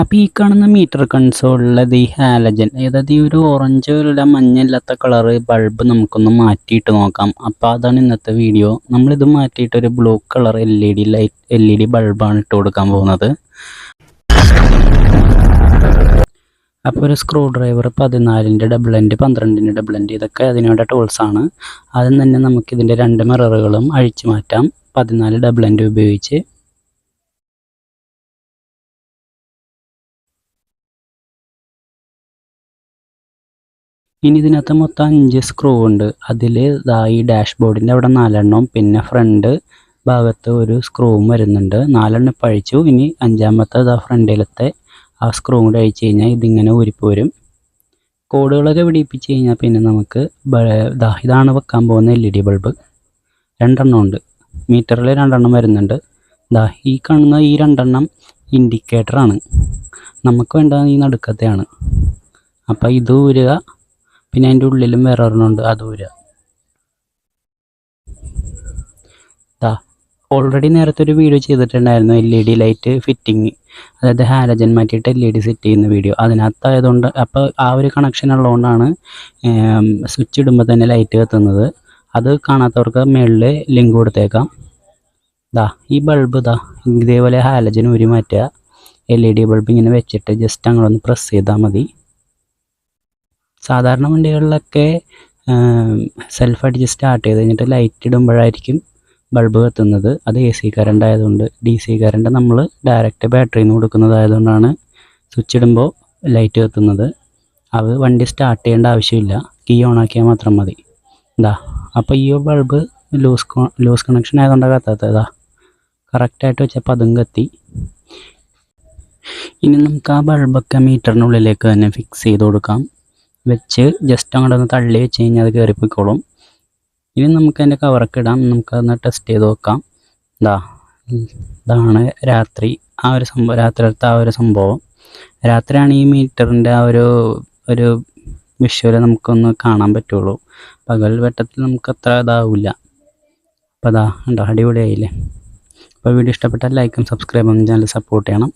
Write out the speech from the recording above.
അപ്പോൾ ഈ കാണുന്ന മീറ്റർ കൺസോളിലത് ഈ ഹാലജൻ അതായത് ഈ ഒരു ഓറഞ്ച് അല്ല മഞ്ഞല്ലാത്ത കളറ് ബൾബ് നമുക്കൊന്ന് മാറ്റിയിട്ട് നോക്കാം. അപ്പോൾ അതാണ് ഇന്നത്തെ വീഡിയോ നമ്മളിത് മാറ്റിയിട്ട് ഒരു blue colour L E D light L E D ബൾബാണ് ഇട്ട് കൊടുക്കാൻ പോകുന്നത്. അപ്പോൾ ഒരു സ്ക്രൂ ഡ്രൈവർ പതിനാലിന്റെ ഡബിൾ എൻഡ് പന്ത്രണ്ടിന്റെ ഡബിൾ എൻഡ് ഇതൊക്കെ അതിനുവേണ്ട ടൂൾസാണ് ആദ്യം തന്നെ നമുക്കിതിന്റെ രണ്ട് മിററുകളും അഴിച്ചു മാറ്റാം. പതിനാല് ഡബിൾ എൻഡ് ഉപയോഗിച്ച് ഇനി ഇതിനകത്ത് മൊത്തം അഞ്ച് സ്ക്രൂ ഉണ്ട്. അതിൽ ഈ ഡാഷ് ബോർഡിന്റെ അവിടെ നാലെണ്ണവും പിന്നെ ഫ്രണ്ട് ഭാഗത്ത് ഒരു സ്ക്രൂവും വരുന്നുണ്ട്. നാലെണ്ണം ഇപ്പം അഴിച്ചു ഇനി അഞ്ചാമത്തെ ഇതാ ഫ്രണ്ടിലത്തെ ആ സ്ക്രൂ കൂടെ അഴിച്ചു കഴിഞ്ഞാൽ ഇതിങ്ങനെ ഊരിപ്പോരും കോഡുകളൊക്കെ പിടിപ്പിച്ച് കഴിഞ്ഞാൽ പിന്നെ നമുക്ക് ഇതാണ് വെക്കാൻ പോകുന്ന എൽ ഇ ഡി ബൾബ് രണ്ടെണ്ണം ഉണ്ട്. മീറ്ററിൽ രണ്ടെണ്ണം വരുന്നുണ്ട്. ദാ ഈ കാണുന്ന ഈ രണ്ടെണ്ണം ഇൻഡിക്കേറ്ററാണ് നമുക്ക് വേണ്ടത് ഈ നടുക്കത്തെയാണ്. അപ്പോൾ ഇത് ഊരുക. പിന്നെ അതിന്റെ ഉള്ളിലും വേറെ ഒരെണ്ണമുണ്ട് അത് ഊരുക ദാ ഓൾറെഡി നേരത്തെ ഒരു വീഡിയോ ചെയ്തിട്ടുണ്ടായിരുന്നു L E D light fitting അതായത് ഹാലജൻ മാറ്റിയിട്ട് എൽ ഇ ഡി സെറ്റ് ചെയ്യുന്ന വീഡിയോ അതിനകത്തായതുകൊണ്ട് അപ്പോൾ ആ ഒരു കണക്ഷൻ ഉള്ളതുകൊണ്ടാണ് സ്വിച്ച് ഇടുമ്പോൾ തന്നെ ലൈറ്റ് കത്തുന്നത്. അത് കാണാത്തവർക്ക് മുകളിൽ ലിങ്ക് കൊടുത്തേക്കാം. ദാ ഈ ബൾബ് ദാ ഇതേപോലെ ഹാലജൻ ഊരി മാറ്റുക. എൽ ഇ ഡി ബൾബ് ഇങ്ങനെ വെച്ചിട്ട് ജസ്റ്റ് അങ്ങോട്ടൊന്ന് പ്രസ് ചെയ്താൽ മതി. സാധാരണ വണ്ടികളിലൊക്കെ സെൽഫ് അഡ്ജസ്റ്റ് സ്റ്റാർട്ട് ചെയ്ത് കഴിഞ്ഞിട്ട് ലൈറ്റ് ഇടുമ്പോഴായിരിക്കും ബൾബ് കത്തുന്നത്. അത് എ സി കറണ്ട് ആയതുകൊണ്ട് ഡി സി കറണ്ട് നമ്മൾ ഡയറക്റ്റ് ബാറ്ററിയിൽ നിന്ന് കൊടുക്കുന്നതായതുകൊണ്ടാണ് സ്വിച്ച് ഇടുമ്പോൾ ലൈറ്റ് കത്തുന്നത്. അത് വണ്ടി സ്റ്റാർട്ട് ചെയ്യേണ്ട ആവശ്യമില്ല. കീ ഓൺ ആക്കിയാൽ മാത്രം മതി. എന്താ അപ്പോൾ ഈ ബൾബ് ലൂസ് ലൂസ് കണക്ഷൻ ആയതുകൊണ്ടാണ് കത്താത്തത്. ഇതാ കറക്റ്റായിട്ട് വെച്ചപ്പോൾ അതും കത്തി. ഇനി നമുക്ക് ആ ബൾബൊക്കെ മീറ്ററിനുള്ളിലേക്ക് തന്നെ ഫിക്സ് ചെയ്ത് കൊടുക്കാം. വെച്ച് ജസ്റ്റ് അങ്ങോട്ട് ഒന്ന് തള്ളി വെച്ച് കഴിഞ്ഞാൽ അത് കയറിപ്പോയിക്കോളും ഇനി നമുക്ക് അതിന്റെ കവറൊക്കെ ഇടാം. നമുക്കതൊന്ന് ടെസ്റ്റ് ചെയ്ത് നോക്കാം. ഇതാ ഇതാണ് രാത്രി ആ ഒരു സംഭവം രാത്രിയിലത്തെ ആ ഒരു സംഭവം. രാത്രിയാണ് ഈ മീറ്ററിന്റെ ആ ഒരു ഒരു വിഷ്വൽ നമുക്കൊന്ന് കാണാൻ പറ്റുള്ളൂ. പകൽ വെട്ടത്തിൽ നമുക്ക് അത്ര ഇതാവില്ല. അപ്പോൾ അതാ ഉണ്ടോ അടിപൊളിയായില്ലേ? അപ്പോൾ വീഡിയോ ഇഷ്ടപ്പെട്ടാൽ ലൈക്കും സബ്സ്ക്രൈബും ചാനൽ സപ്പോർട്ട് ചെയ്യണം.